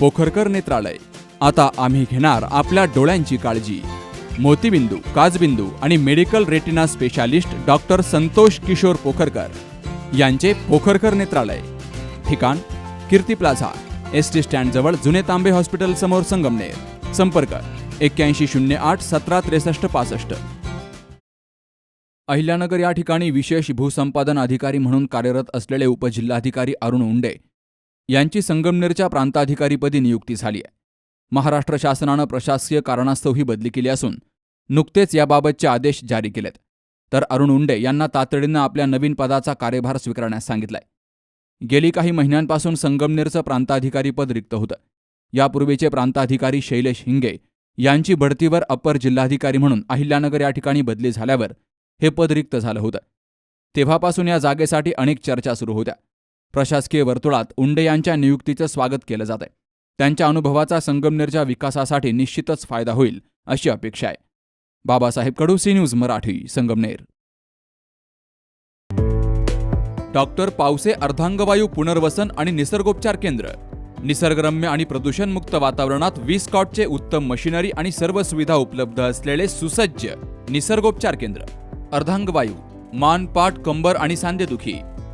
पोखरकर नेत्रालय. आता आम्ही घेणार आपल्या डोळ्यांची काळजी. मोतीबिंदू काजबिंदू आणि medical retina specialist doctor Santosh Kishor Pokharkar यांचे पोखरकर नेत्रालय. ठिकाण Kirti plaza S T stand जवळ जुने तांबे हॉस्पिटल समोर संगमनेर. संपर्क एक्क्याऐंशी शून्य आठ सतरा त्रेसष्ट पासष्ट. अहिल्यानगर या ठिकाणी विशेष भूसंपादन अधिकारी म्हणून कार्यरत असलेले उपजिल्हाधिकारी अरुण उंडे यांची संगमनेरच्या प्रांताधिकारीपदी नियुक्ती झाली आहे. महाराष्ट्र शासनानं प्रशासकीय कारणास्तव ही बदली केली असून नुकतेच याबाबतचे आदेश जारी केलेत. तर अरुण उंडे यांना तातडीनं आपल्या नवीन पदाचा कार्यभार स्वीकारण्यास सांगितलाय. गेली काही महिन्यांपासून संगमनेरचं प्रांताधिकारीपद रिक्त होतं. यापूर्वीचे प्रांताधिकारी शैलेश हिंगे यांची बढतीवर अप्पर जिल्हाधिकारी म्हणून अहिल्यानगर या ठिकाणी बदली झाल्यावर हे पद रिक्त झालं होतं. तेव्हापासून या जागेसाठी अनेक चर्चा सुरू होत्या. प्रशासकीय वर्तुळात उंडे यांच्या नियुक्तीचं स्वागत केलं जात आहे त्यांच्या अनुभवाचा संगमनेरच्या विकासासाठी निश्चितच फायदा होईल अशी अपेक्षा आहे. Babasaheb Kadu C news Marathi Sangamner. Doctor Pawase अर्धांगवायू पुनर्वसन आणि निसर्गोपचार केंद्र. निसर्गरम्य आणि प्रदूषणमुक्त वातावरणात वीस कॉटचे उत्तम मशिनरी आणि सर्व सुविधा उपलब्ध असलेले सुसज्ज निसर्गोपचार केंद्र. अर्धांगवायू मान पाठ कंबर आणि सांधेदुखी